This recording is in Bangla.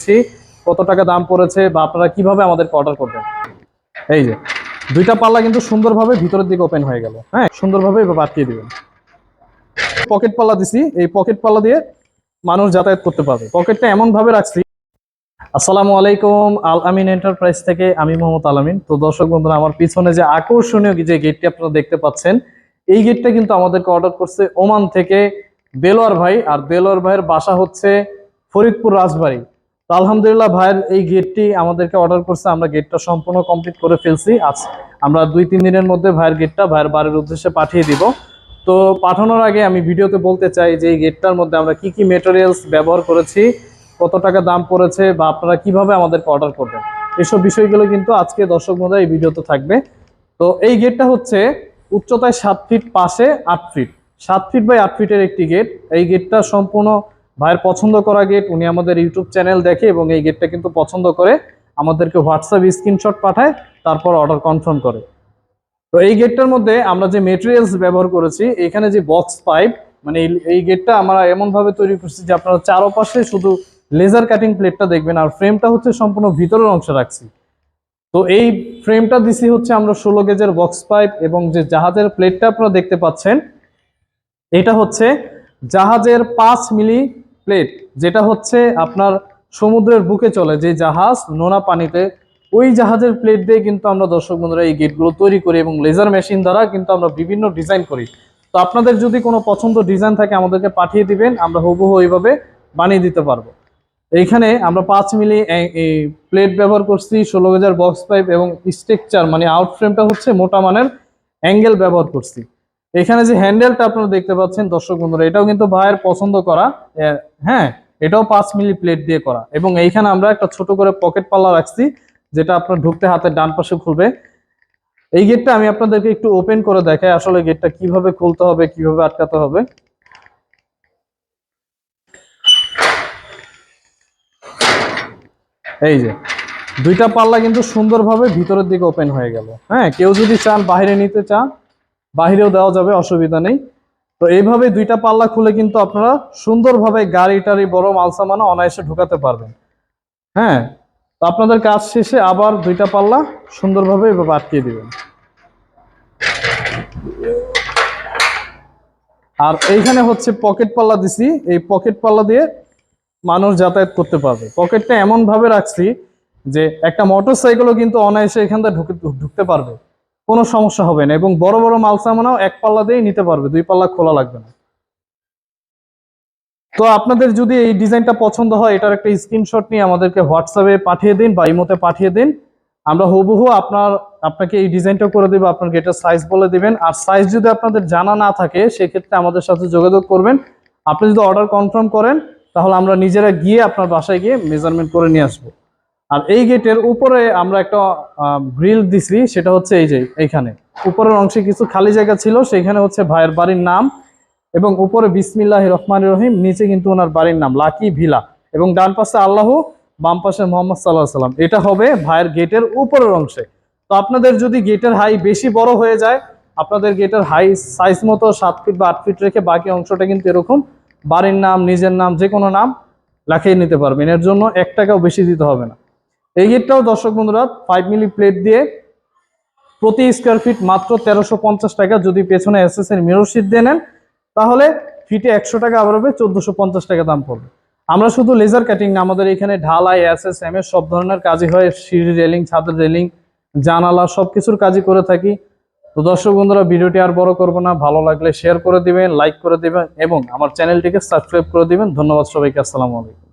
দিচ্ছি। কত টাকা দাম পড়েছে বা আপনারা কীভাবে আমাদেরকে অর্ডার করবেন? এই যে, দুইটা পাল্লা কিন্তু সুন্দরভাবে ভিতরের দিকে ওপেন হয়ে গেল। হ্যাঁ সুন্দরভাবে বাতিয়ে দিবেন। পকেট পাল্লা দিছি। এই পকেট পাল্লা দিয়ে মানুষ যাতায়াত করতে পারবে। পকেটটা এমন ভাবে রাখছি। আসসালামু আলাইকুম, আল আমিন এন্টারপ্রাইজ থেকে আমি মোহাম্মদ আলামিন তো দর্শক বন্ধুরা, আমার পিছনে যে আকর্ষণীয় যে গেটটি আপনারা দেখতে পাচ্ছেন, এই গেটটা কিন্তু আমাদেরকে অর্ডার করছে ওমান থেকে বেলোয়ার ভাই। আর বেলোয়ার ভাইয়ের বাসা হচ্ছে ফরিদপুর রাজবাড়ি। তো আলহামদুলিল্লাহ ভাইয়ের এই গেটটি আমাদেরকে অর্ডার করছে, আমরা গেটটা সম্পূর্ণ কমপ্লিট করে ফেলছি। আজ আমরা দুই, তিন দিনের মধ্যে ভাইয়ের গেটটা ভাইয়ের বাড়ির উদ্দেশ্যে পাঠিয়ে দিব। তো পাঠানোর আগে আমি ভিডিওতে বলতে চাই যে এই গেটটার মধ্যে আমরা কি কি মেটেরিয়ালস ব্যবহার করেছি, কত টাকা দাম পড়েছে বা আপনারা কীভাবে আমাদেরকে অর্ডার করবেন। এসব বিষয়গুলো কিন্তু আজকে দর্শক মধ্যে এই ভিডিওতে থাকবে। তো এই গেটটা হচ্ছে উচ্চতায় সাত ফিট পাশে আট ফিট সাত ফিট বাই আট ফিটের একটি গেট। এই গেটটা সম্পূর্ণ ভাইয়ের পছন্দ করা গেট উনি আমাদের ইউটিউব চ্যানেল দেখে এবং এই গেটটা কিন্তু পছন্দ করে, আমাদেরকে হোয়াটসঅ্যাপ স্ক্রিনশট পাঠায়, তারপর অর্ডার কনফার্ম করে। তো এই গেটটার মধ্যে আমরা যে মেটেরিয়ালস ব্যবহার করেছি, এখানে যে বক্স পাইপ মানে এই- গেটটা আমরা এমনভাবে তৈরি করছি যে আপনারা চারপাশে শুধু লেজার কাটিং প্লেটটা দেখবেন, আর ফ্রেমটা হচ্ছে সম্পূর্ণ ভিতরের অংশে রাখছি। তো এই ফ্রেমটা দিছি হচ্ছে আমরা ষোলো গেজের বক্স পাইপ এবং যে জাহাজের প্লেটটা আপনারা দেখতে পাচ্ছেন, এটা হচ্ছে জাহাজের পাঁচ মিলি প্লেট যেটা হচ্ছে আপনার সমুদ্রের বুকে চলে, যে জাহাজ নোনা পানিতে, ওই জাহাজের প্লেট দিয়ে কিন্তু আমরা দর্শক বন্ধুরা এই গেটগুলো তৈরি করি এবং লেজার মেশিন দ্বারা কিন্তু আমরা বিভিন্ন ডিজাইন করি। তো আপনাদের যদি কোনো পছন্দ ডিজাইন থাকে, আমাদেরকে পাঠিয়ে দিবেন, আমরা হুবহু ওইভাবে বানিয়ে দিতে পারব। এইখানে আমরা পাঁচ মিলি প্লেট ব্যবহার করছি, ষোলো হাজার বক্স পাইপ এবং স্ট্রেকচার মানে আউট ফ্রেমটা হচ্ছে মোটা মানের অ্যাঙ্গেল ব্যবহার করছি। এখানে যে হ্যান্ডেলটা আপনারা দেখতে পাচ্ছেন, দর্শক বন্ধুরা, এটাও কিন্তু ভাইয়ের পছন্দ করা। হ্যাঁ এটাও পাঁচ মিলি প্লেট দিয়ে করা। এবং এইখানে আমরা একটা ছোট করে পকেট পাল্লা রাখছি, যেটা আপনার ঢুকতে হাতের ডান পাশে খুলবে। এই গেটটা আমি আপনাদেরকে একটু ওপেন করে দেখাই, আসলে গেটটা কীভাবে খুলতে হবে, কীভাবে আটকাতে হবে। এই যে, দুইটা পাল্লা কিন্তু সুন্দরভাবে ভিতরের দিকে ওপেন হয়ে গেল। হ্যাঁ কেউ যদি চান, বাইরে নিতে চান বাইরেও দেওয়া যাবে, অসুবিধা নেই। তো এইভাবে দুইটা পাল্লা খুলে কিন্তু আপনারা সুন্দরভাবে গাড়ি টাড়ি বড় মাল সামানা অনায়াসে ঢুকাতে পারবেন। হ্যাঁ তো আপনাদের কাজ শেষে আবার দুইটা পাল্লা সুন্দরভাবে এভাবে আটকিয়ে দিবেন। আর এইখানে হচ্ছে পকেট পাল্লা দিছি। এই পকেট পাল্লা দিয়ে মানুষ যাতায়াত করতে পারবে। পকেটটা এমন ভাবে রাখছি যে একটা মোটর সাইকেলও কিন্তু অনায়াসে এখান থেকে ঢুকে ঢুকতে পারবে। কোনো সমস্যা হবে না। এবং বড় বড় মাল সামানাও এক পাল্লা দিয়েই নিতে পারবে, দুই পাল্লা খোলা লাগবে না। তো আপনাদের যদি এই ডিজাইনটা পছন্দ হয়, এটার একটা স্ক্রিনশট নিয়ে আমাদেরকে হোয়াটসঅ্যাপে পাঠিয়ে দিন বা ইমোতে পাঠিয়ে দিন। আমরা হুবহু আপনার, আপনাকে এই ডিজাইনটা করে দেবো আপনার গেটের সাইজ বলে দিবেন। আর সাইজ যদি আপনাদের জানা না থাকে, সেক্ষেত্রে আমাদের সাথে যোগাযোগ করবেন। আপনি যদি অর্ডার কনফার্ম করেন, তাহলে আমরা নিজেরা গিয়ে আপনার বাসায় গিয়ে মেজারমেন্ট করে নিয়ে আসব। আর এই গেটের উপরে আমরা একটা গ্রিল দিছি, সেটা হচ্ছে এই যে এইখানে। উপরের অংশে কিছু খালি জায়গা ছিল, সেখানে হচ্ছে ভাইয়ের বাড়ির নাম এবং উপরে বিসমিল্লাহ রহমান রহিম, নিচে কিন্তু ওনার বাড়ির নাম, লাকি ভিলা। এবং ডান পাশে আল্লাহ, বাম পাশে মোহাম্মদ সাল্লাহ সাল্লাম। এটা হবে ভাইয়ের গেটের উপরের অংশে। তো আপনাদের যদি গেটের হাই বেশি বড় হয়ে যায়, আপনাদের গেটের হাই সাইজ মতো সাত ফিট বা আট ফিট রেখে বাকি অংশটা কিন্তু এরকম। বাড়ির নাম, নিজের নাম যে কোনো নাম লাখিয়ে নিতে পারবেন। এর জন্য এক টাকাও বেশি দিতে হবে না। এই গেটটাও দর্শক বন্ধুরা ফাইভ মিলি প্লেট দিয়ে প্রতি স্কোয়ার ফিট মাত্র তেরোশো পঞ্চাশ টাকা। যদি পেছনে এসএস এর মিরর শিট দিয়ে নেন, তাহলে ফিটে একশো টাকা আবার হবে, চোদ্দশো পঞ্চাশ টাকা দাম পড়বে। আমরা শুধু লেজার কাটিং না, আমাদের এখানে ঢালাই এস এস এম এস সব ধরনের কাজই হয়, সিঁড়ি রেলিং ছাদের রেলিং জানালা সব কিছুর কাজই করে থাকি। তো দর্শক বন্ধুরা, ভিডিওটি আর বড় করব না, ভালো লাগলে শেয়ার করে দিবেন লাইক করে দিবেন, এবং আমার চ্যানেলটিকে সাবস্ক্রাইব করে দিবেন। ধন্যবাদ সবাইকে, আসসালামু আলাইকুম।